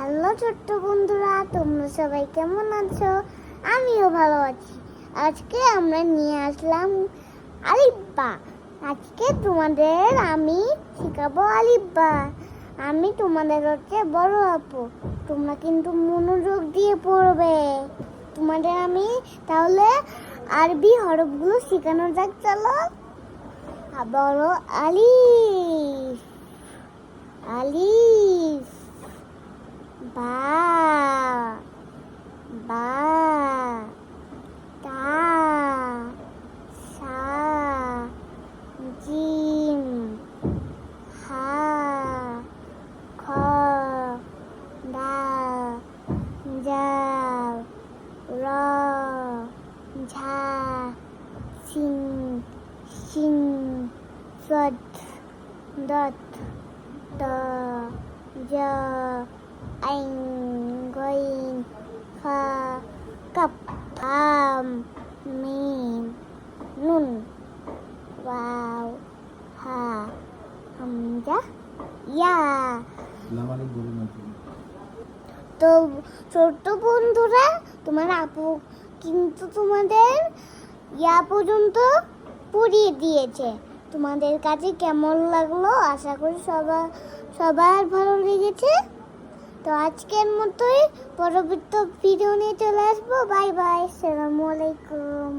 Hello ছোট্ট বন্ধুরা, তোমরা সবাই কেমন আছো? আমিও ভালো আছি। আজকে আমরা নিয়ে আসলাম আলিব্বা আজকে তোমাদের আমি শেখাবো আলিব্বা আমি তোমাদের হচ্ছে বড় আপু। তোমরা কিন্তু মনোযোগ দিয়ে পড়বে। তোমাদের আমি তাহলে আরবি হরফগুলো শেখানো যাক, চলো। বড় আলিফ। বা বা, তা, সা, জিম, হা, খ দাল জাল, র, ঝা সিন সিন সদ, দত ত জ কাপ আম মিম নুন ওয়াও হা হামজা ইয়া তো ছোট্ট বন্ধুরা তোমার আপু কিন্তু তোমাদের ইয়া পর্যন্ত পড়িয়ে দিয়েছে তোমাদের কাছে কেমন লাগল আশা করি সবার সবার ভালো লেগেছে তো আজকের মতোই পরবর্তী ভিডিও নিয়ে চলে আসব। বাই বাই সালামু আলাইকুম।